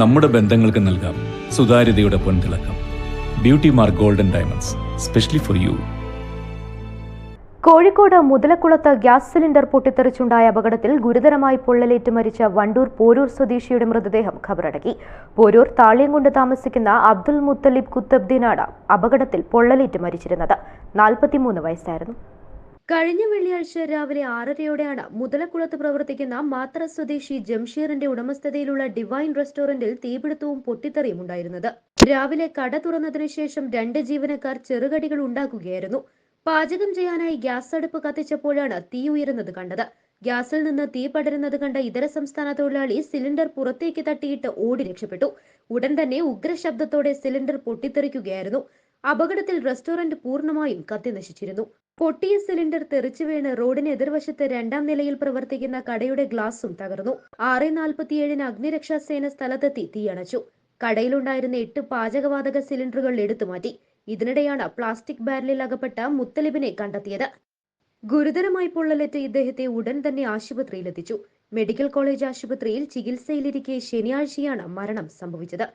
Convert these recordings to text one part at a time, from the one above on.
നമ്മുടെ ബന്ധങ്ങൾക്ക് നൽകാം. സുതാര്യതയുടെ പൊൻതിളക്കം. Beauty mark golden diamonds specially for you Kozhikode മുതലക്കുളത്ത് gas cylinder പൊട്ടിത്തെറിച്ചുണ്ടായ അപകടത്തിൽ ഗുരുതരമായി പൊള്ളലേറ്റ് മരിച്ച വണ്ടൂർ പോരൂർ സ്വദേശിയുടെ മൃതദേഹം ഖബറടക്കി. പോരൂർ താളിയംകൊണ്ട് താമസിക്കുന്ന അബ്ദുൽ മുത്തലിബ് കുത്തബ്ദീനാണ് അപകടത്തിൽ പൊള്ളലേറ്റ് മരിച്ചിരുന്നത്. നാൽപ്പത്തിമൂന്ന് വയസ്സായിരുന്നു. കഴിഞ്ഞ വെള്ളിയാഴ്ച രാവിലെ ആറരയോടെയാണ് മുതലക്കുളത്ത് പ്രവർത്തിക്കുന്ന മാത്ര സ്വദേശി ജംഷീറിന്റെ ഉടമസ്ഥതയിലുള്ള ഡിവൈൻ റെസ്റ്റോറന്റിൽ തീപിടുത്തവും പൊട്ടിത്തെറിയും ഉണ്ടായിരുന്നത്. രാവിലെ കട തുറന്നതിനു ശേഷം രണ്ട് ജീവനക്കാർ ചെറുകടികൾ ഉണ്ടാക്കുകയായിരുന്നു. പാചകം ചെയ്യാനായി ഗ്യാസ് അടുപ്പ് കത്തിച്ചപ്പോഴാണ് തീ ഉയരുന്നത് കണ്ടത്. ഗ്യാസിൽ നിന്ന് തീ പടരുന്നത് കണ്ട ഇതര സംസ്ഥാന തൊഴിലാളി സിലിണ്ടർ പുറത്തേക്ക് തട്ടിയിട്ട് ഓടി രക്ഷപ്പെട്ടു. ഉടൻ തന്നെ ഉഗ്രശബ്ദത്തോടെ സിലിണ്ടർ പൊട്ടിത്തെറിക്കുകയായിരുന്നു. അപകടത്തിൽ റെസ്റ്റോറന്റ് പൂർണമായും കത്തിനശിച്ചിരുന്നു. പൊട്ടിയ സിലിണ്ടർ തെറിച്ചു വീണ് റോഡിന് എതിർവശത്ത് രണ്ടാം നിലയിൽ പ്രവർത്തിക്കുന്ന കടയുടെ ഗ്ലാസും തകർന്നു. ആറ് നാൽപ്പത്തിയേഴിന് അഗ്നിരക്ഷാസേന സ്ഥലത്തെത്തി തീയണച്ചു. കടയിലുണ്ടായിരുന്ന എട്ട് പാചകവാതക സിലിണ്ടറുകൾ എടുത്തുമാറ്റി ഇതിനിടെയാണ് പ്ലാസ്റ്റിക് ബാരലിൽ അകപ്പെട്ട മുത്തലിബിനെ കണ്ടെത്തിയത്. ഗുരുതരമായി പൊള്ളലേറ്റ ഇദ്ദേഹത്തെ ഉടൻ തന്നെ ആശുപത്രിയിലെത്തിച്ചു. മെഡിക്കൽ കോളേജ് ആശുപത്രിയിൽ ചികിത്സയിലിരിക്കെ ശനിയാഴ്ചയാണ് മരണം സംഭവിച്ചത്.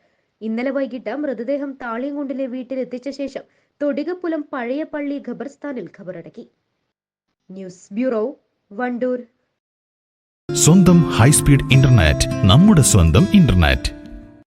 ഇന്നലെ വൈകിട്ട് മൃതദേഹം വീട്ടിൽ വീട്ടിലെത്തിച്ച ശേഷം തൊടികപ്പുലം പഴയ പള്ളി ഖബർസ്ഥാനിൽ ഖബറടക്കി. News bureau Wandoor. സ്വന്തം ഹൈസ്പീഡ് ഇന്റർനെറ്റ് നമ്മുടെ സ്വന്തം ഇന്റർനെറ്റ്.